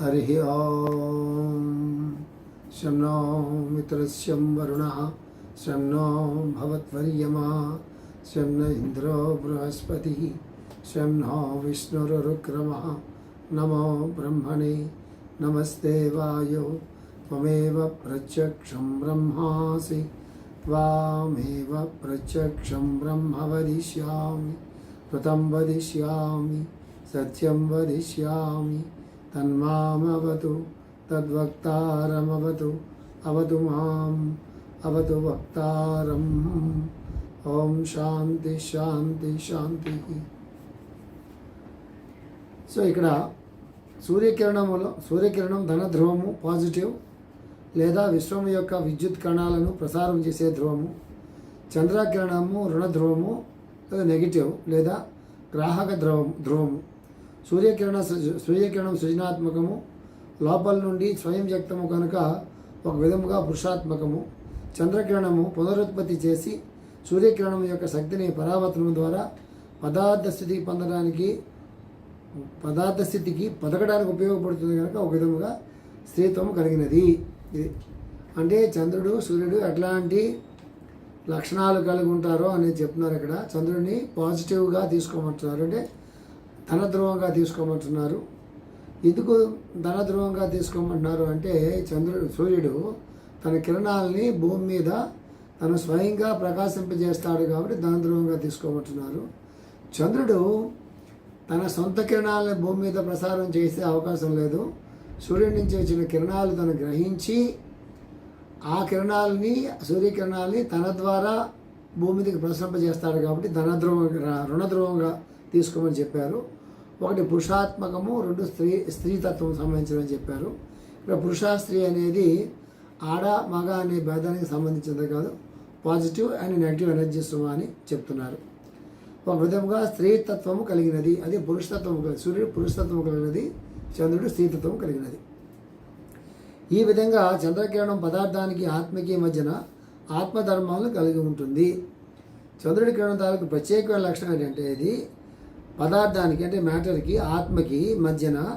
हरिः ॐ शं नो मित्रस्यं वरुणः, शं नो भवत्वर्यमा शं न इन्द्रो बृहस्पतिः, शं नो विष्णुरुक्रमः नमो ब्रह्मणे, नमस्ते वायो। त्वमेव प्रत्यक्षं ब्रह्मासि, त्वामेव प्रत्यक्षं ब्रह्म वदिष्यामि कृतं वदिष्यामि, सत्यं वदिष्यामि। తన్మామవతు తద్వక్తారమవతు అవతు మాం అవతు వక్తారం. ఓం శాంతి శాంతి శాంతి. సో ఇక్కడ సూర్యకిరణములో సూర్యకిరణం ధనధ్రువము పాజిటివ్ లేదా విశ్వము యొక్క విద్యుత్ కణాలను ప్రసారం చేసే ధ్రువము చంద్రకిరణము రుణధ్రువము నెగిటివ్ లేదా గ్రాహక ధ్రువం ధ్రువము. సూర్యకిరణ సృజ- సూర్యకిరణం సృజనాత్మకము. లోపల నుండి స్వయం వ్యక్తము కనుక ఒక విధముగా పురుషాత్మకము. చంద్రకిరణము పునరుత్పత్తి చేసి సూర్యకిరణం యొక్క శక్తిని పరావర్తనం ద్వారా పదార్థ స్థితి పొందడానికి పదార్థ స్థితికి పదకడానికి ఉపయోగపడుతుంది కనుక ఒక విధముగా స్త్రీత్వం కలిగినది. ఇది అంటే చంద్రుడు సూర్యుడు ఎట్లాంటి లక్షణాలు కలిగి ఉంటారో అనేది చెప్తున్నారు ఇక్కడ. చంద్రుడిని పాజిటివ్గా తీసుకోమంటున్నారు. అంటే ధనధ్రువంగా తీసుకోమంటున్నారు. ఎందుకు ధనధ్రువంగా తీసుకోమంటున్నారు అంటే చంద్రుడు సూర్యుడు తన కిరణాలని భూమి మీద తను స్వయంగా ప్రకాశింపజేస్తాడు కాబట్టి ధనధ్రువంగా తీసుకోమంటున్నారు. చంద్రుడు తన సొంత కిరణాలను భూమి మీద ప్రసారం చేసే అవకాశం లేదు. సూర్యుడి నుంచి వచ్చిన కిరణాలు తను గ్రహించి ఆ కిరణాలని సూర్యకిరణాలని తన ద్వారా భూమి ప్రసరింపజేస్తాడు కాబట్టి ధనధ్రువంగా రుణధ్రువంగా తీసుకోమని చెప్పారు. ఒకటి పురుషాత్మకము రెండు స్త్రీ స్త్రీతత్వం సంబంధించినని చెప్పారు. ఇక్కడ పురుష స్త్రీ అనేది ఆడ మగ అనే భేదానికి సంబంధించినది కాదు. పాజిటివ్ అండ్ నెగిటివ్ ఎనర్జీస్ అని చెప్తున్నారు. ఒక విధముగా స్త్రీతత్వము కలిగినది అది పురుషతత్వము కలిగి సూర్యుడు పురుషతత్వము కలిగినది చంద్రుడు స్త్రీతత్వం కలిగినది. ఈ విధంగా చంద్రకిరణం పదార్థానికి ఆత్మకి మధ్యన ఆత్మధర్మాలను కలిగి ఉంటుంది. చంద్రుడి కిరణం తాలూకు ప్రత్యేకమైన లక్షణం ఏంటంటే ఇది పదార్థానికి అంటే మ్యాటర్కి ఆత్మకి మధ్యన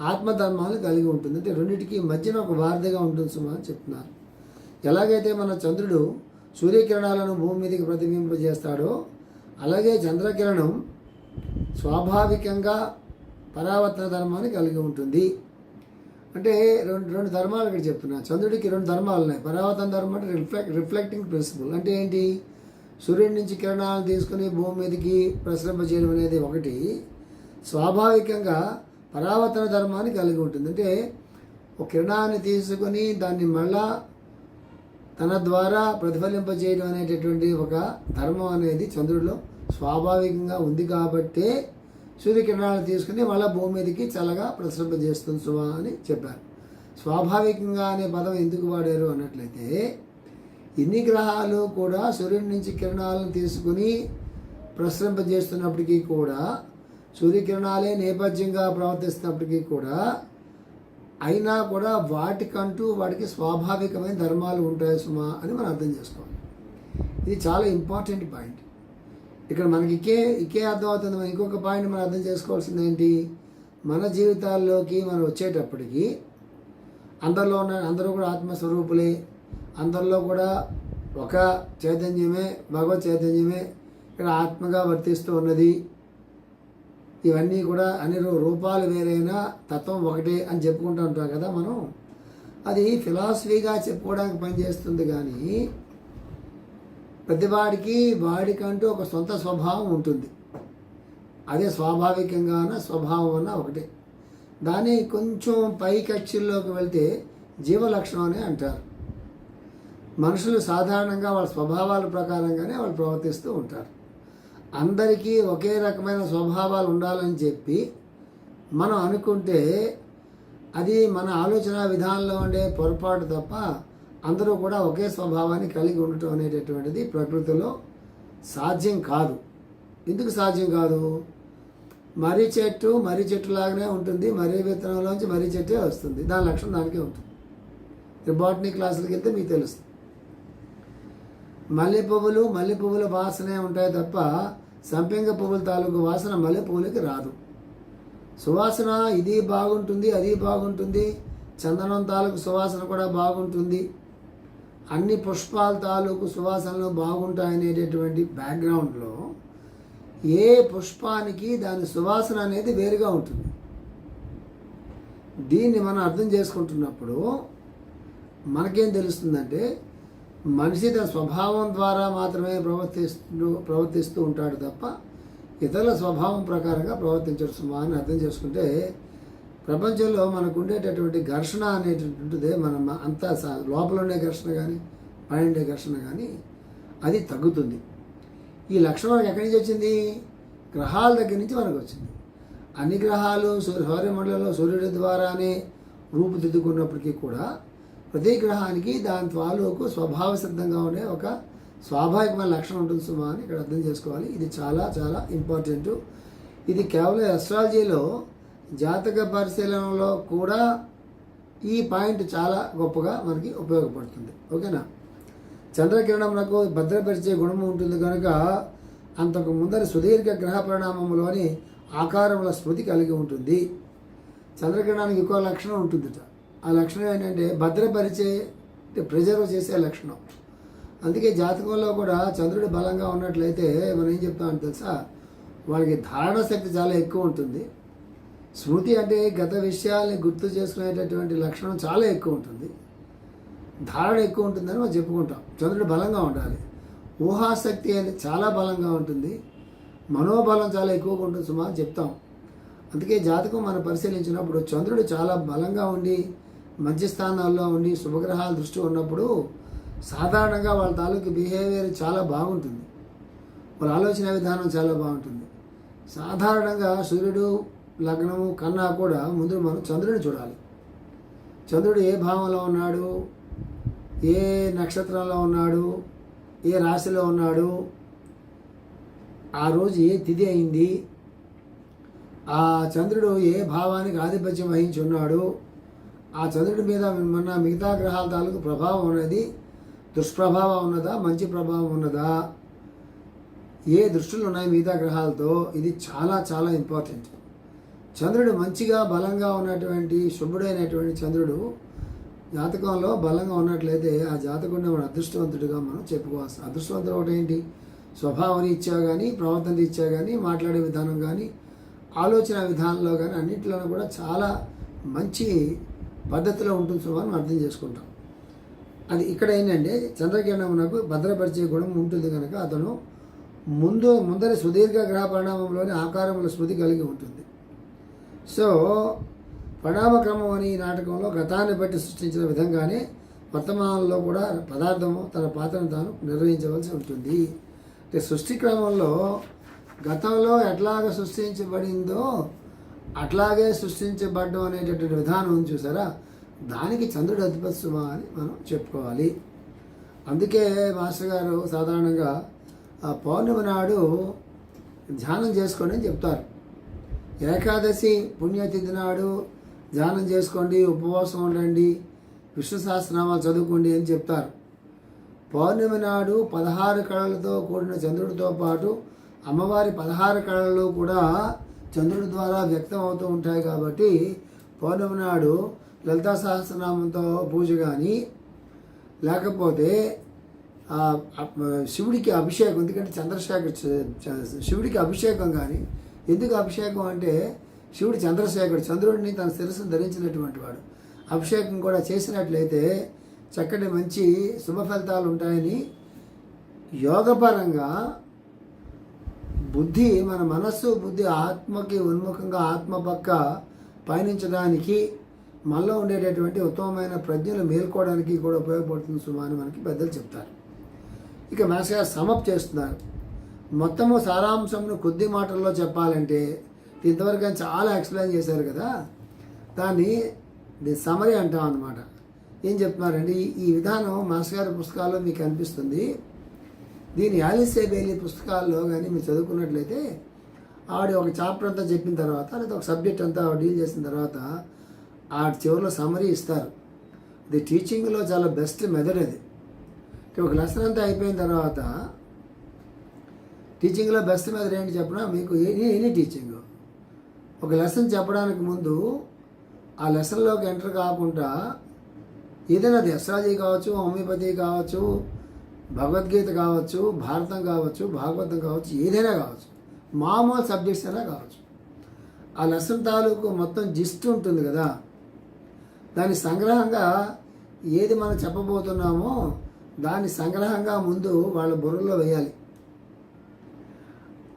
ఆత్మధర్మాలు కలిగి ఉంటుంది. అంటే రెండింటికి మధ్యన ఒక వారధిగా ఉంటుంది సుమా అని చెప్తున్నారు. ఎలాగైతే మన చంద్రుడు సూర్యకిరణాలను భూమి మీదకి ప్రతిబింబజేస్తాడో అలాగే చంద్రకిరణం స్వాభావికంగా పరావర్తన ధర్మాన్ని కలిగి ఉంటుంది. అంటే రెండు రెండు ధర్మాలు ఇక్కడ చెప్తున్నా. చంద్రుడికి రెండు ధర్మాలు ఉన్నాయి. పరావర్తన ధర్మం అంటే రిఫ్లెక్ట్ రిఫ్లెక్టింగ్ ప్రిన్సిపల్. అంటే ఏంటి? సూర్యుడి నుంచి కిరణాలను తీసుకుని భూమి మీదకి ప్రసరింపజేయడం అనేది ఒకటి. స్వాభావికంగా పరావర్తన ధర్మాన్ని కలిగి ఉంటుంది. అంటే ఒక కిరణాన్ని తీసుకొని దాన్ని మళ్ళా తన ద్వారా ప్రతిఫలింపజేయడం అనేటటువంటి ఒక ధర్మం అనేది చంద్రుడిలో స్వాభావికంగా ఉంది కాబట్టే సూర్యకిరణాలు తీసుకుని మళ్ళీ భూమి మీదకి చల్లగా ప్రసరింపజేస్తుంది సుమా అని చెప్పారు. స్వాభావికంగా అనే పదం ఎందుకు వాడారు అన్నట్లయితే ఇన్ని గ్రహాలు కూడా సూర్యుడి నుంచి కిరణాలను తీసుకుని ప్రసరింపజేస్తున్నప్పటికీ కూడా సూర్యకిరణాలే నేపథ్యంగా ప్రవర్తిస్తున్నప్పటికీ కూడా అయినా కూడా వాటికంటూ వాటికి స్వాభావికమైన ధర్మాలు ఉంటాయి సుమా అని మనం అర్థం చేసుకోవాలి. ఇది చాలా ఇంపార్టెంట్ పాయింట్. ఇక్కడ మనకి ఇకే ఇకే అర్థమవుతుంది. మనం ఇంకొక పాయింట్ మనం అర్థం చేసుకోవాల్సింది ఏంటి? మన జీవితాల్లోకి మనం వచ్చేటప్పటికి అందరిలో ఉన్న అందరూ కూడా ఆత్మస్వరూపులే. అందరిలో కూడా ఒక చైతన్యమే భగవత్ చైతన్యమే ఇక్కడ ఆత్మగా వర్తిస్తూ ఉన్నది. ఇవన్నీ కూడా అన్ని రూపాలు వేరైనా తత్వం ఒకటే అని చెప్పుకుంటూ ఉంటాం కదా మనం. అది ఫిలాసఫీగా చెప్పుకోవడానికి పనిచేస్తుంది కానీ ప్రతివాడికి వాడికంటూ ఒక సొంత స్వభావం ఉంటుంది. అదే స్వాభావికంగాన స్వభావం అన్న ఒకటే. దాన్ని కొంచెం పై కక్షల్లోకి వెళ్తే జీవలక్షణం అని అంటారు. మనుషులు సాధారణంగా వాళ్ళ స్వభావాల ప్రకారంగానే వాళ్ళు ప్రవర్తిస్తూ ఉంటారు. అందరికీ ఒకే రకమైన స్వభావాలు ఉండాలని చెప్పి మనం అనుకుంటే అది మన ఆలోచన విధానంలో ఉండే పొరపాటు తప్ప అందరూ కూడా ఒకే స్వభావాన్ని కలిగి ఉండటం అనేటటువంటిది ప్రకృతిలో సాధ్యం కాదు. ఎందుకు సాధ్యం కాదు? మర్రి చెట్టు మర్రి చెట్టు లాగానే ఉంటుంది. మర్రి విత్తనంలోంచి మర్రి చెట్టే వస్తుంది. దాని లక్షణం దానికే ఉంటుంది. బాటనీ క్లాసులకి వెళ్తే మీకు తెలుస్తుంది. మల్లె పువ్వులు మల్లె పువ్వుల వాసనే ఉంటాయి తప్ప సంపెంగ పువ్వుల తాలూకు వాసన మల్లె పువ్వులకి రాదు. సువాసన ఇది బాగుంటుంది అది బాగుంటుంది. చందనం తాలూకు సువాసన కూడా బాగుంటుంది. అన్ని పుష్పాల తాలూకు సువాసనలు బాగుంటాయనేటటువంటి బ్యాక్గ్రౌండ్లో ఏ పుష్పానికి దాని సువాసన అనేది వేరుగా ఉంటుంది. దీన్ని మనం అర్థం చేసుకుంటున్నప్పుడు మనకేం తెలుస్తుందంటే మనిషి తన స్వభావం ద్వారా మాత్రమే ప్రవర్తిస్తూ ప్రవర్తిస్తూ ఉంటాడు తప్ప ఇతరుల స్వభావం ప్రకారంగా ప్రవర్తించడు సుమా అని అర్థం చేసుకుంటే ప్రపంచంలో మనకు ఉండేటటువంటి ఘర్షణ అనేటటువంటిదే మనం అంతా స- లోపల ఉండే ఘర్షణ కానీ పైన ఉండే ఘర్షణ కానీ అది తగ్గుతుంది. ఈ లక్షణం మనకి ఎక్కడి నుంచి వచ్చింది? గ్రహాల దగ్గర నుంచి మనకు వచ్చింది. అన్ని గ్రహాలు సూర్య సౌర్యమండలంలో సూర్యుడి ద్వారానే రూపుదిద్దుకున్నప్పటికీ కూడా ప్రతి గ్రహానికి దాని తాలూకు స్వభావ సిద్ధంగా ఉండే ఒక స్వాభావికమైన లక్షణం ఉంటుంది సుమా అని ఇక్కడ అర్థం చేసుకోవాలి. ఇది చాలా చాలా ఇంపార్టెంట్ ఇది కేవలం అస్ట్రాలజీలో జాతక పరిశీలనలో కూడా ఈ పాయింట్ చాలా గొప్పగా మనకి ఉపయోగపడుతుంది. ఓకేనా? చంద్రకిరణంలకు భద్రపరిచే గుణము ఉంటుంది కనుక అంతకు ముందర సుదీర్ఘ గ్రహ పరిణామంలోని ఆకారముల స్మృతి కలిగి ఉంటుంది. చంద్రకిరణానికి ఎక్కువ లక్షణం ఉంటుందిట. ఆ లక్షణం ఏంటంటే భద్రపరిచే ప్రిజర్వ్ చేసే లక్షణం. అందుకే జాతకంలో కూడా చంద్రుడు బలంగా ఉన్నట్లయితే మనం ఏం చెప్తామని తెలుసా? వాళ్ళకి ధారణ శక్తి చాలా ఎక్కువ ఉంటుంది. స్మృతి అంటే గత విషయాల్ని గుర్తు చేసుకునేటటువంటి లక్షణం చాలా ఎక్కువ ఉంటుంది. ధారణ ఎక్కువ ఉంటుందని మనం చెప్పుకుంటాం. చంద్రుడు బలంగా ఉండాలి. ఊహాశక్తి అనేది చాలా బలంగా ఉంటుంది. మనోబలం చాలా ఎక్కువగా ఉంటుంది సుమా చెప్తాం. అందుకే జాతకం మనం పరిశీలించినప్పుడు చంద్రుడు చాలా బలంగా ఉండి మధ్యస్థానాల్లో ఉండి శుభగ్రహాల దృష్టి ఉన్నప్పుడు సాధారణంగా వాళ్ళ తాలూకు బిహేవియర్ చాలా బాగుంటుంది. వాళ్ళ ఆలోచన విధానం చాలా బాగుంటుంది. సాధారణంగా సూర్యుడు లగ్నము కన్నా కూడా ముందు మనం చంద్రుడిని చూడాలి. చంద్రుడు ఏ భావంలో ఉన్నాడు? ఏ నక్షత్రంలో ఉన్నాడు? ఏ రాశిలో ఉన్నాడు? ఆ రోజు ఏ తిథి అయింది? ఆ చంద్రుడు ఏ భావానికి ఆధిపత్యం వహించి ఉన్నాడు? ఆ చంద్రుడి మీద మన మిగతా గ్రహాల తాలూకు ప్రభావం అనేది దుష్ప్రభావం ఉన్నదా? మంచి ప్రభావం ఉన్నదా? ఏ దృష్టిలు ఉన్నాయి మిగతా గ్రహాలతో? ఇది చాలా చాలా ఇంపార్టెంట్ చంద్రుడు మంచిగా బలంగా ఉన్నటువంటి శుభుడైనటువంటి చంద్రుడు జాతకంలో బలంగా ఉన్నట్లయితే ఆ జాతకుడిని మన అదృష్టవంతుడిగా మనం చెప్పుకోవాల్సి అదృష్టవంతుడు ఒకటి ఏంటి? స్వభావం ఇచ్చా కానీ ప్రవర్తన ఇచ్చా కానీ మాట్లాడే విధానం కానీ ఆలోచన విధానంలో కానీ అన్నింటిలోనూ కూడా చాలా మంచి పద్ధతిలో ఉంటుంది సుమారు అర్థం చేసుకుంటాం. అది ఇక్కడ ఏంటంటే చంద్రకిరణమునకు భద్రపరిచే గుణం ఉంటుంది కనుక అతను ముందు ముందరి సుదీర్ఘ గ్రహ పరిణామంలోని ఆకారముల స్మృతి కలిగి ఉంటుంది. సో పరిణామక్రమం అని ఈ నాటకంలో గతాన్ని బట్టి సృష్టించిన విధంగానే వర్తమానంలో కూడా పదార్థము తన పాత్రను తాను నిర్వహించవలసి ఉంటుంది. అంటే సృష్టి క్రమంలో గతంలో ఎట్లాగ సృష్టించబడిందో అట్లాగే సృష్టించబడ్డం అనేటటువంటి విధానం చూసారా? దానికి చంద్రుడు అధిపతి అని మనం చెప్పుకోవాలి. అందుకే మాస్టర్ గారు సాధారణంగా ఆ పౌర్ణమి నాడు ధ్యానం చేసుకోండి అని చెప్తారు. ఏకాదశి పుణ్యతిథి నాడు ధ్యానం చేసుకోండి ఉపవాసం ఉండండి విష్ణు సహస్రనామాలు చదువుకోండి అని చెప్తారు. పౌర్ణమి నాడు పదహారు కళలతో కూడిన చంద్రుడితో పాటు అమ్మవారి పదహారు కళలు కూడా చంద్రుడి ద్వారా వ్యక్తం అవుతూ ఉంటాయి కాబట్టి పౌర్ణమి నాడు లలితా సహస్రనామంతో పూజ కానీ లేకపోతే శివుడికి అభిషేకం ఎందుకంటే చంద్రశేఖర్ శివుడికి అభిషేకం కానీ ఎందుకు అభిషేకం అంటే శివుడు చంద్రశేఖరుడు చంద్రుడిని తన శిరస్సును ధరించినటువంటి వాడు. అభిషేకం కూడా చేసినట్లయితే చక్కటి మంచి శుభ ఫలితాలు ఉంటాయని యోగపరంగా బుద్ధి మన మనస్సు బుద్ధి ఆత్మకి ఉన్ముఖంగా ఆత్మ పక్క పయనించడానికి మనలో ఉండేటటువంటి ఉత్తమమైన ప్రజ్ఞలు మేల్కోవడానికి కూడా ఉపయోగపడుతుంది సుమా అని మనకి పెద్దలు చెప్తారు. ఇక మేసగా సమప్ చేస్తున్నారు. మొత్తము సారాంశంను కొద్ది మాటల్లో చెప్పాలంటే ఇంతవరకు చాలా ఎక్స్ప్లెయిన్ చేశారు కదా. దాన్ని సమరీ అంటాం అనమాట ఏం చెప్తున్నారంటే ఈ- విధానం మాస్టర్ గారి పుస్తకాల్లో మీకు అనిపిస్తుంది. దీని యాలిసే బెయిలీ పుస్తకాల్లో కానీ మీరు చదువుకున్నట్లయితే ఆవిడ ఒక చాప్టర్ అంతా చెప్పిన తర్వాత లేదా ఒక సబ్జెక్ట్ అంతా ఆవిడ డీల్ చేసిన తర్వాత ఆ చివరిలో సమరీ ఇస్తారు. ఇది టీచింగ్లో చాలా బెస్ట్ మెథడ్ అది. ఒక లెసన్ అంతా అయిపోయిన తర్వాత టీచింగ్లో బెస్ట్ మెథడ్ ఏంటి చెప్పినా? మీకు ఎనీ ఎనీ టీచింగ్ ఒక లెసన్ చెప్పడానికి ముందు ఆ లెసన్లోకి ఎంటర్ కాకుండా ఏదైనా అది అస్ట్రాలజీ కావచ్చు హోమియోపతి కావచ్చు భగవద్గీత కావచ్చు భారతం కావచ్చు భాగవతం కావచ్చు ఏదైనా కావచ్చు. మామూలు సబ్జెక్ట్స్ అయినా కావచ్చు. ఆ లెసన్ తాలూకు మొత్తం జిస్ట్ ఉంటుంది కదా. దాని సంగ్రహంగా ఏది మనం చెప్పబోతున్నామో దాన్ని సంగ్రహంగా ముందు వాళ్ళ బుర్రలో వేయాలి.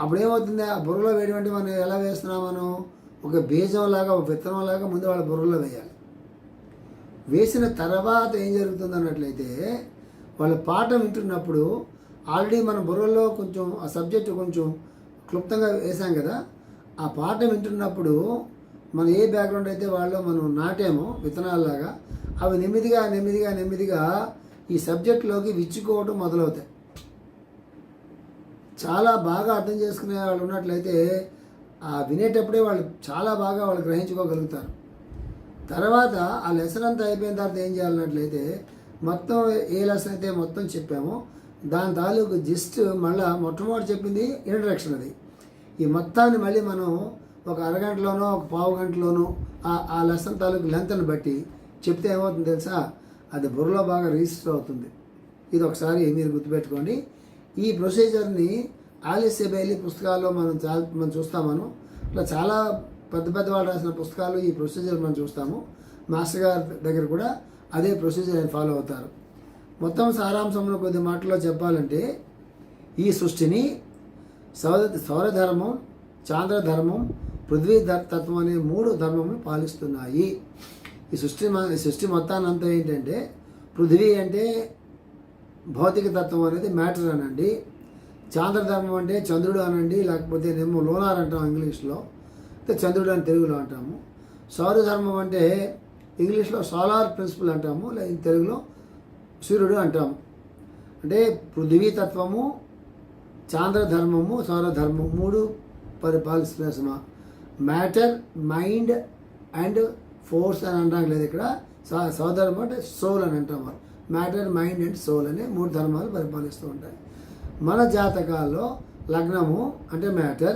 అప్పుడు ఏమవుతుంది ఆ బుర్రలో వేయడం మనం ఎలా వేస్తున్నాం మనం? ఒక బీజంలాగా ఒక విత్తనంలాగా ముందు వాళ్ళ బుర్రలో వేయాలి. వేసిన తర్వాత ఏం జరుగుతుంది అన్నట్లయితే వాళ్ళ పాఠం వింటున్నప్పుడు ఆల్రెడీ మన బుర్రలో కొంచెం ఆ సబ్జెక్టు కొంచెం క్లుప్తంగా వేసాం కదా ఆ పాఠం వింటున్నప్పుడు మన ఏ బ్యాక్గ్రౌండ్ అయితే వాళ్ళు మనం నాటామో విత్తనాలలాగా అవి నెమ్మదిగా నెమ్మదిగా నెమ్మదిగా ఈ సబ్జెక్టులోకి విచ్చుకోవడం మొదలవుతాయి. చాలా బాగా అర్థం చేసుకునే వాళ్ళు ఉన్నట్లయితే ఆ వినేటప్పుడే వాళ్ళు చాలా బాగా వాళ్ళు గ్రహించుకోగలుగుతారు. తర్వాత ఆ లెసన్ అంతా అయిపోయిన తర్వాత ఏం చేయాలన్నట్లయితే మొత్తం ఏ లెసన్ అయితే మొత్తం చెప్పామో దాని తాలూకు జస్ట్ మళ్ళా మొట్టమొదటి చెప్పింది ఇంట్రడక్షన్ అది. ఈ మొత్తాన్ని మళ్ళీ మనం ఒక అరగంటలోనో ఒక పావు గంటలోనో ఆ లెసన్ తాలూకు లెంత్ని బట్టి చెప్తే ఏమవుతుంది తెలుసా? అది బుర్రలో బాగా రిజిస్టర్ అవుతుంది. ఇది ఒకసారి మీరు గుర్తుపెట్టుకోండి. ఈ ప్రొసీజర్ని ఆలిస్ బెయిలీ పుస్తకాల్లో మనం చాలా మనం చూస్తాం మనం ఇట్లా చాలా పెద్ద పెద్ద వాళ్ళు రాసిన పుస్తకాలు ఈ ప్రొసీజర్ మనం చూస్తాము. మాస్టర్ గారి దగ్గర కూడా అదే ప్రొసీజర్ ఫాలో అవుతారు మొత్తం సారాంశంలో కొద్ది మాటల్లో చెప్పాలంటే ఈ సృష్టిని సౌర సౌరధర్మం చాంద్రధర్మం పృథ్వీ తత్వం అనే మూడు ధర్మములు పాలిస్తున్నాయి. ఈ సృష్టి ఈ సృష్టి మొత్తాన్ని ఏంటంటే పృథ్వీ అంటే భౌతిక తత్వం అనేది మ్యాటర్ అనండి. చాంద్రధర్మం అంటే చంద్రుడు అనండి లేకపోతే నేమో లోనార్ అంటాం ఇంగ్లీష్లో. అయితే చంద్రుడు అని తెలుగులో అంటాము. సౌరధర్మం అంటే ఇంగ్లీష్లో సోలార్ ప్రిన్సిపల్ అంటాము లేదా తెలుగులో సూర్యుడు అంటాము. అంటే పృథ్వీ తత్వము చాంద్రధర్మము సౌరధర్మము మూడు పరిపాలిస్తున్న సమ మ్యాటర్ మైండ్ అండ్ ఫోర్స్ అని అంటాం లేదు ఇక్కడ. సౌ- సౌధర్మం అంటే సోల్ అని అంటాం మ్యాటర్ మైండ్ అండ్ సోల్ అనే మూడు ధర్మాలు పరిపాలిస్తూ ఉంటాయి. మన జాతకాల్లో లగ్నము అంటే మ్యాటర్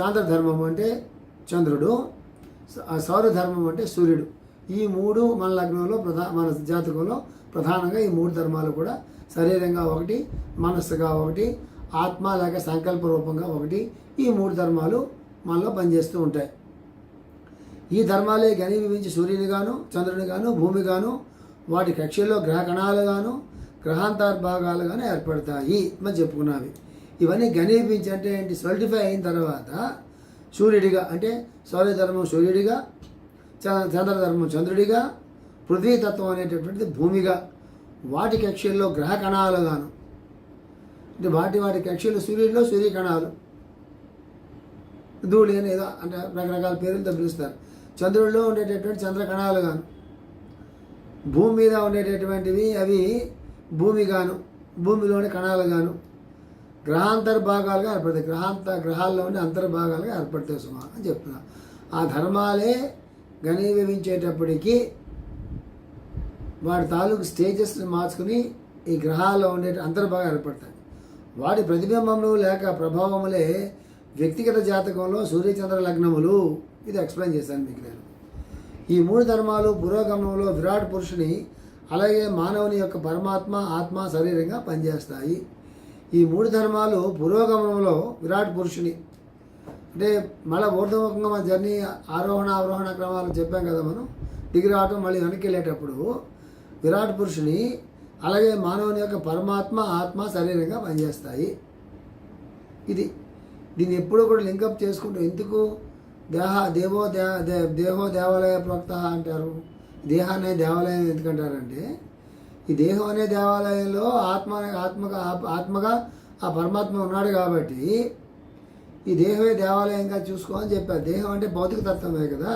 చాంద్రధర్మం అంటే చంద్రుడు ఆ సౌరధర్మం అంటే సూర్యుడు. ఈ మూడు మన లగ్నంలో ప్రధా మన జాతకంలో ప్రధానంగా ఈ మూడు ధర్మాలు కూడా శరీరంగా ఒకటి మనస్సుగా ఒకటి ఆత్మ లేక సంకల్ప రూపంగా ఒకటి ఈ మూడు ధర్మాలు మనలో పనిచేస్తూ ఉంటాయి. ఈ ధర్మాలే గణీభవించి సూర్యునిగాను చంద్రునిగాను భూమిగాను వాటి కక్షల్లో గ్రహ కణాలుగాను గ్రహాంతర్భాగాలుగాను ఏర్పడతాయి. మనం చెప్పుకున్నవి. ఇవన్నీ గణీభవించి అంటే ఏంటి? సొలిటిఫై అయిన తర్వాత సూర్యుడిగా అంటే సౌర్యధర్మం సూర్యుడిగా చంద్రధర్మం చంద్రుడిగా పృథ్వీతత్వం అనేటటువంటిది భూమిగా వాటి కక్షల్లో గ్రహ కణాలుగాను అంటే వాటి వాటి కక్షలు సూర్యుడిలో సూర్యకణాలు ధూళి అని ఏదో అంటే రకరకాల పేర్లతో పిలుస్తారు. చంద్రుడిలో ఉండేటటువంటి చంద్రకణాలు గాను. భూమి మీద ఉండేటటువంటివి అవి భూమి గాను భూమిలోని కణాలు గాను. గ్రహాంతర్భాగాలుగా ఏర్పడతాయి. గ్రహాంత గ్రహాల్లోని అంతర్భాగాలుగా ఏర్పడతాయి సుమా అని చెప్తున్నా ఆ ధర్మాలే ఘనీభవించేటప్పటికీ వాడి తాలూకు స్టేజెస్ని మార్చుకుని ఈ గ్రహాల్లో ఉండే అంతర్భాగం ఏర్పడతాయి. వాటి ప్రతిబింబములు లేక ప్రభావములే వ్యక్తిగత జాతకంలో సూర్యచంద్ర లగ్నములు. ఇది ఎక్స్ప్లెయిన్ చేశాను మీకు నేను. ఈ మూడు ధర్మాలు పురోగమనంలో విరాట్ పురుషుని అలాగే మానవుని యొక్క పరమాత్మ ఆత్మ శరీరంగా పనిచేస్తాయి. ఈ మూడు ధర్మాలు పురోగమనంలో విరాట్ పురుషుని అంటే మళ్ళీ ఊర్ధముఖంగా మన జర్నీ ఆరోహణ అవరోహణ క్రమాలు చెప్పాం కదా మనం. దిగి రావటం మళ్ళీ వెనక్కి వెళ్ళేటప్పుడు విరాట్ పురుషుని అలాగే మానవుని యొక్క పరమాత్మ ఆత్మ శరీరంగా పనిచేస్తాయి. ఇది దీన్ని ఎప్పుడూ కూడా లింకప్ చేసుకుంటూ ఎందుకు దేహ దేవో దే దేహో దేవాలయ ప్రవక్త అంటారు? దేహాన్ని దేవాలయం ఎందుకంటారంటే ఈ దేహం అనే దేవాలయంలో ఆత్మ ఆత్మగా ఆత్మగా ఆ పరమాత్మ ఉన్నాడు కాబట్టి ఈ దేహమే దేవాలయంగా చూసుకో అని చెప్పారు. దేహం అంటే భౌతిక తత్వమే కదా?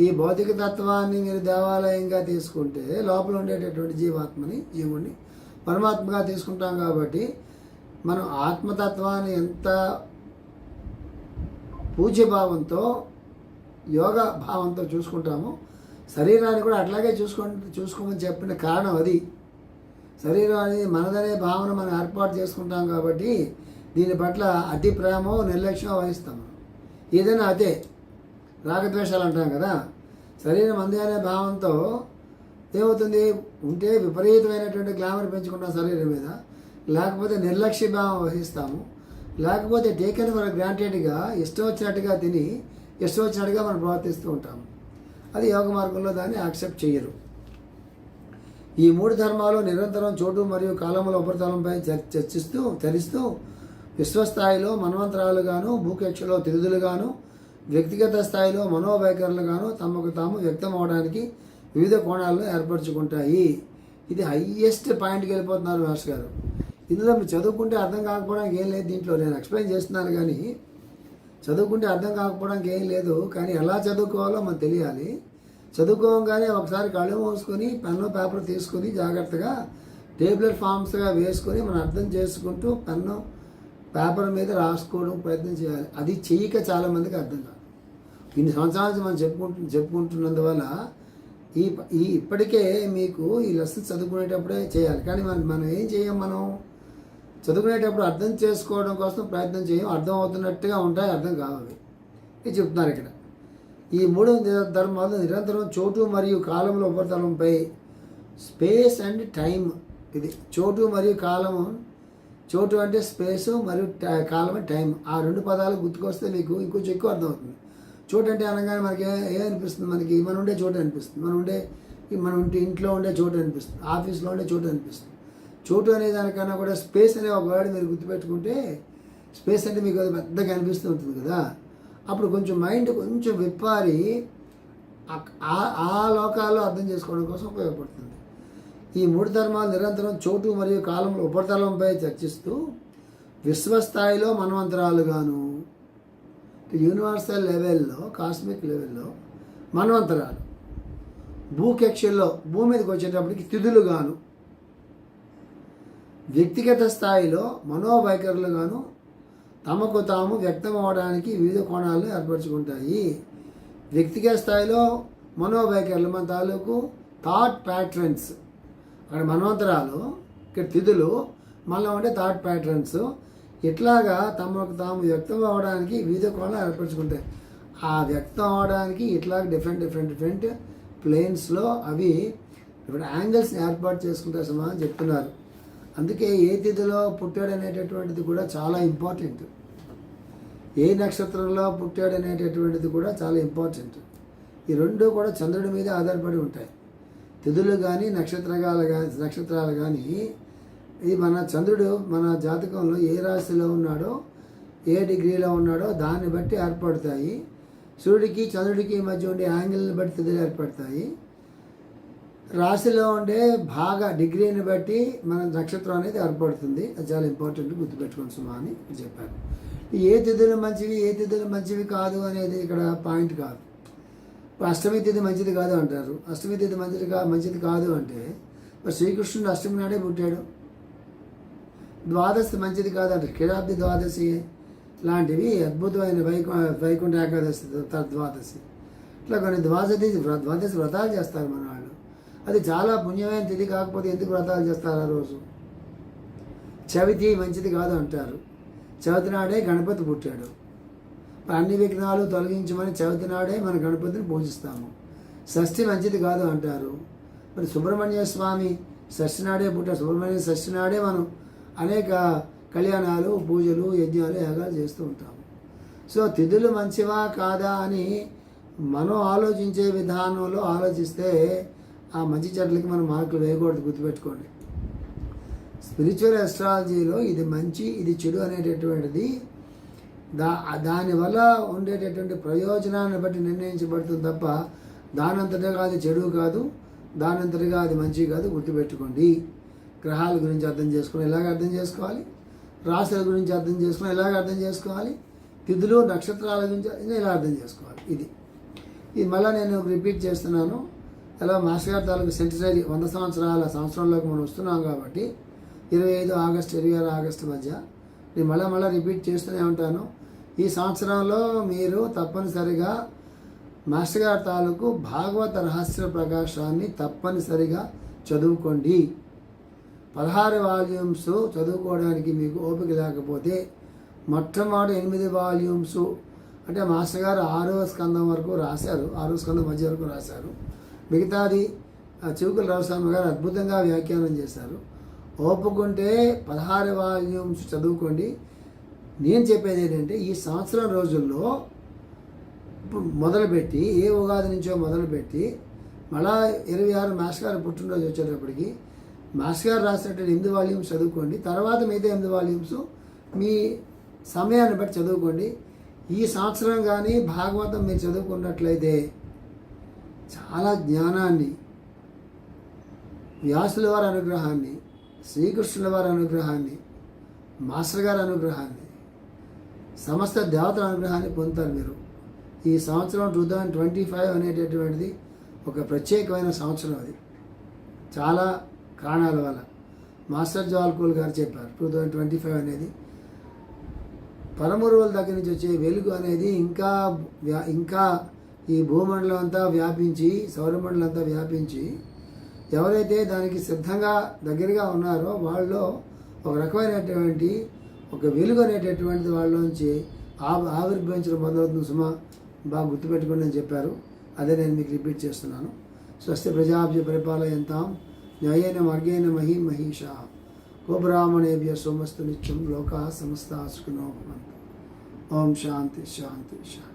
ఈ భౌతిక తత్వాన్ని మీరు దేవాలయంగా తీసుకుంటే లోపల ఉండేటటువంటి జీవాత్మని జీవుణ్ణి పరమాత్మగా తీసుకుంటాం కాబట్టి మనం ఆత్మతత్వాన్ని ఎంత పూజ్యభావంతో యోగ భావంతో చూసుకుంటామో శరీరాన్ని కూడా అట్లాగే చూసుకో చూసుకోమని చెప్పిన కారణం అది. శరీరం అనేది మనదనే భావన మనం ఏర్పాటు చేసుకుంటాం కాబట్టి దీని పట్ల అతి ప్రేమో నిర్లక్ష్యం వహిస్తాం. ఏదైనా అదే. రాగద్వేషాలు అంటాం కదా. శరీరం అంది అనే భావంతో ఏమవుతుంది? ఉంటే విపరీతమైనటువంటి గ్లామర్ పెంచుకుంటాం శరీరం మీద. లేకపోతే నిర్లక్ష్య భావం వహిస్తాము. లేకపోతే టేకెన్ ఫర్ గ్రాంటెడ్గా ఇష్టం వచ్చినట్టుగా తిని ఇష్టం వచ్చినట్టుగా మనం ప్రవర్తిస్తూ ఉంటాము అది యోగ మార్గంలో దాన్ని యాక్సెప్ట్ చేయరు. ఈ మూడు ధర్మాలు నిరంతరం చోటు మరియు కాలముల ఉపరితలంపై చర్- చర్చిస్తూ చరిస్తూ విశ్వస్థాయిలో మనవంతరాలుగాను భూకక్షలో తిరుదులుగాను వ్యక్తిగత స్థాయిలో మనోవైఖరులుగాను తమకు తాము వ్యక్తం అవడానికి వివిధ కోణాలను ఏర్పరచుకుంటాయి. ఇది హయ్యెస్ట్ పాయింట్కి వెళ్ళిపోతున్నారు మాస్టర్ గారు. ఇందులో మీరు చదువుకుంటే అర్థం కాకపోవడానికి ఏం లేదు దీంట్లో. నేను ఎక్స్ప్లెయిన్ చేస్తున్నాను కానీ చదువుకుంటే అర్థం కాకపోవడానికి ఏం లేదు. కానీ ఎలా చదువుకోవాలో మనకు తెలియాలి. చదువుకోగానే ఒకసారి కళ్ళు మూసుకొని పెన్ను పేపర్ తీసుకొని జాగ్రత్తగా టేబ్లెట్ ఫామ్స్గా వేసుకొని మనం అర్థం చేసుకుంటూ పెన్ను పేపర్ మీద రాసుకోవడం ప్రయత్నం చేయాలి. అది చేయక చాలామందికి అర్థం కాదు. ఇన్ని సంవత్సరాల నుంచి మనం చెప్పుకుంటు చెప్పుకుంటున్నందువల్ల ఈ ఈ ఇప్పటికే మీకు ఈ లెసన్ చదువుకునేటప్పుడే చేయాలి. కానీ మనం మనం ఏం చేయం మనం? చదువుకునేటప్పుడు అర్థం చేసుకోవడం కోసం ప్రయత్నం చేయం. అర్థం అవుతున్నట్టుగా ఉంటాయి అర్థం కావాలి. ఇది చెప్తున్నారు ఇక్కడ. ఈ మూడు ధర్మాలు నిరంతరం చోటు మరియు కాలంలో ఉపరితలంపై స్పేస్ అండ్ టైం ఇది చోటు మరియు కాలము చోటు అంటే స్పేసు మరియు టై- కాలం టైం ఆ రెండు పదాలు గుర్తుకొస్తే మీకు ఇంకొంచెం ఎక్కువ అర్థమవుతుంది. చోటు అంటే అనగానే మనకి ఏ- అనిపిస్తుంది? మనకి మనం ఉండే చోటు అనిపిస్తుంది. మనం ఉండే మనం మన ఉంటే ఇంట్లో ఉండే చోటు అనిపిస్తుంది. ఆఫీస్లో ఉండే చోటు అనిపిస్తుంది. చోటు అనే దానికన్నా కూడా స్పేస్ అనే ఒక వర్డ్ మీరు గుర్తుపెట్టుకుంటే స్పేస్ అంటే మీకు అది పెద్దగా అనిపిస్తూ ఉంటుంది కదా. అప్పుడు కొంచెం మైండ్ కొంచెం విప్పారి ఆ- ఆ- ఆ లోకాల్లో అర్థం చేసుకోవడం కోసం ఉపయోగపడుతుంది. ఈ మూడు ధర్మాలు నిరంతరం చోటు మరియు కాలంలో ఉపరితలంపై చర్చిస్తూ విశ్వస్థాయిలో మనవంతరాలుగాను యూనివర్సల్ లెవెల్లో కాస్మిక్ లెవెల్లో మనవంతరాలు. భూకక్షల్లో భూమి మీదకి వచ్చేటప్పటికి తిథులుగాను వ్యక్తిగత స్థాయిలో మనోవైఖరులుగాను తమకు తాము వ్యక్తం అవడానికి వివిధ కోణాలను ఏర్పరచుకుంటాయి. వ్యక్తిగత స్థాయిలో మనోవైఖరులు మన తాలూకు థాట్ ప్యాటర్న్స్ అక్కడ మనవంతరాలు ఇక్కడ తిథులు మనలో ఉండే థాట్ ప్యాటర్న్స్ ఇట్లాగా తమకు తాము వ్యక్తం అవ్వడానికి వివిధ కోణాలు ఏర్పరచుకుంటాయి. ఆ వ్యక్తం అవడానికి ఇట్లాగ డిఫరెంట్ డిఫరెంట్ డిఫరెంట్ ప్లేన్స్లో అవి ఇప్పుడు యాంగిల్స్ ఏర్పాటు చేసుకుంటారు సమా అని చెప్తున్నారు. అందుకే ఏ తిథిలో పుట్టాడు అనేటటువంటిది కూడా చాలా ఇంపార్టెంట్ ఏ నక్షత్రంలో పుట్టాడు అనేటటువంటిది కూడా చాలా ఇంపార్టెంట్ ఈ రెండు కూడా చంద్రుడి మీద ఆధారపడి ఉంటాయి. తిథులు కానీ నక్షత్రాలు కానీ నక్షత్రాలు కానీ ఇది మన చంద్రుడు మన జాతకంలో ఏ రాశిలో ఉన్నాడో ఏ డిగ్రీలో ఉన్నాడో దాన్ని బట్టి ఏర్పడతాయి. సూర్యుడికి చంద్రుడికి మధ్య ఉండే యాంగిల్ని బట్టి తిథులు ఏర్పడతాయి. రాశిలో ఉండే భాగ డిగ్రీని బట్టి మన నక్షత్రం అనేది ఏర్పడుతుంది. అది చాలా ఇంపార్టెంట్ గుర్తుపెట్టుకోండి సుమా అని చెప్పారు ఏ తిథులు మంచివి ఏ తిథులు మంచివి కాదు అనేది ఇక్కడ పాయింట్ కాదు. అష్టమి తిథి మంచిది కాదు అంటారు. అష్టమి తిథి మంచిది కా మంచిది కాదు అంటే మరి శ్రీకృష్ణుడు అష్టమి నాడే పుట్టాడు. ద్వాదశి మంచిది కాదు అంటారు కిరాబ్ది ద్వాదశి లాంటివి అద్భుతమైన వైకు వైకుంఠ ఏకాదశి త- ద్వాదశి. ఇట్లా కొన్ని ద్వాదశి ద్వాదశి వ్రతాలు చేస్తారు మన వాళ్ళు. అది చాలా పుణ్యమైన తిథి కాకపోతే ఎందుకు వ్రతాలు చేస్తారు ఆ రోజు? చవితి మంచిది కాదు అంటారు. చవితి నాడే గణపతి పుట్టాడు. అన్ని విఘ్నాలు తొలగించమని చవితి నాడే మన గణపతిని పూజిస్తాము. షష్ఠి మంచిది కాదు అంటారు. మరి సుబ్రహ్మణ్య స్వామి షష్ఠి నాడే పుట్టాడు సుబ్రహ్మణ్య షష్ఠి నాడే మనం అనేక కళ్యాణాలు పూజలు యజ్ఞాలు యాగాలు చేస్తూ ఉంటాము. సో తిథులు మంచివా కాదా అని మనం ఆలోచించే విధానంలో ఆలోచిస్తే ఆ మంచి చెట్లకి మనం మార్కులు వేయకూడదు గుర్తుపెట్టుకోండి. స్పిరిచువల్ ఎస్ట్రాలజీలో ఇది మంచి ఇది చెడు అనేటటువంటిది దా దానివల్ల ఉండేటటువంటి ప్రయోజనాన్ని బట్టి నిర్ణయించబడుతుంది తప్ప దానంతటగా అది చెడు కాదు దానంతటగా అది మంచి కాదు గుర్తుపెట్టుకోండి. గ్రహాల గురించి అర్థం చేసుకుని ఎలాగ అర్థం చేసుకోవాలి? రాశుల గురించి అర్థం చేసుకుని ఎలాగ అర్థం చేసుకోవాలి? తిథులు నక్షత్రాల గురించి ఇలా అర్థం చేసుకోవాలి? ఇది. ఇది మళ్ళీ నేను రిపీట్ చేస్తున్నాను. ఎలా? మాస్టర్ గారి తాలూకు సెంటరీ వంద సంవత్సరాల సంవత్సరంలోకి మనం వస్తున్నాం కాబట్టి ఇరవై ఐదు ఆగస్టు ఇరవై ఆరు ఆగస్టు మధ్య. నేను మళ్ళీ మళ్ళీ రిపీట్ చేస్తూనే ఉంటాను. ఈ సంవత్సరంలో మీరు తప్పనిసరిగా మాస్టర్ గారి తాలూకు భాగవత రహస్య ప్రకాశాన్ని తప్పనిసరిగా చదువుకోండి. పదహారు వాల్యూమ్స్ చదువుకోవడానికి మీకు ఓపిక లేకపోతే మొట్టమొదటి ఎనిమిది వాల్యూమ్స్ అంటే మాస్టర్ గారు ఆరో స్కందం వరకు రాశారు. ఆరో స్కందం మధ్య వరకు రాశారు. మిగతాది ఆ చివుకుల రామస్వామి గారు అద్భుతంగా వ్యాఖ్యానం చేశారు. ఓపుకుంటే పదహారు వాల్యూమ్స్ చదువుకోండి. నేను చెప్పేది ఏంటంటే ఈ సంవత్సరం రోజుల్లో ఇప్పుడు మొదలుపెట్టి ఏ ఉగాది నుంచో మొదలుపెట్టి మళ్ళా ఇరవై ఆరు మాస్టర్ గారు పుట్టినరోజు వచ్చేటప్పటికి మాస్టర్ గారు రాసినటువంటి ఎనిమిది వాల్యూమ్స్ చదువుకోండి తర్వాత మిగతా ఎనిమిది వాల్యూమ్స్ మీ సమయాన్ని బట్టి చదువుకోండి. ఈ సంవత్సరం కానీ భాగవతం మీరు చదువుకున్నట్లయితే చాలా జ్ఞానాన్ని వ్యాసుల వారి అనుగ్రహాన్ని శ్రీకృష్ణుల వారి అనుగ్రహాన్ని మాస్టర్ గారి అనుగ్రహాన్ని సమస్త దేవతల అనుగ్రహాన్ని పొందుతారు మీరు. ఈ సంవత్సరం టూ థౌజండ్ ట్వంటీ ఫైవ్ అనేటటువంటిది ఒక ప్రత్యేకమైన సంవత్సరం అది. చాలా కారణాల వల్ల. మాస్టర్ జాల్కూల్ గారు చెప్పారు టూ థౌజండ్ ట్వంటీ ఫైవ్ అనేది. పరమూరువుల దగ్గర నుంచి వచ్చే వెలుగు అనేది ఇంకా వ్యా- ఇంకా ఈ భూమండలం అంతా వ్యాపించి సౌరమండలం అంతా వ్యాపించి ఎవరైతే దానికి సిద్ధంగా దగ్గరగా ఉన్నారో వాళ్ళలో ఒక రకమైనటువంటి ఒక వెలుగు అనేటటువంటిది వాళ్ళలోంచి ఆ- ఆవిర్భవించడం మొదలవుతుంది సుమా బాగా గుర్తుపెట్టుకోండి అని చెప్పారు. అదే నేను మీకు రిపీట్ చేస్తున్నాను. స్వస్తి ప్రజాభ్య పరిపాలయంతాం న్యాయేన మార్గేణ మహీ మహిష గోబ్రాహ్మణేభ్య సోమస్తు నిత్యం లోకా సమస్త సుఖినో భవంతు. ఓం శాంతి శాంతి శాంతి.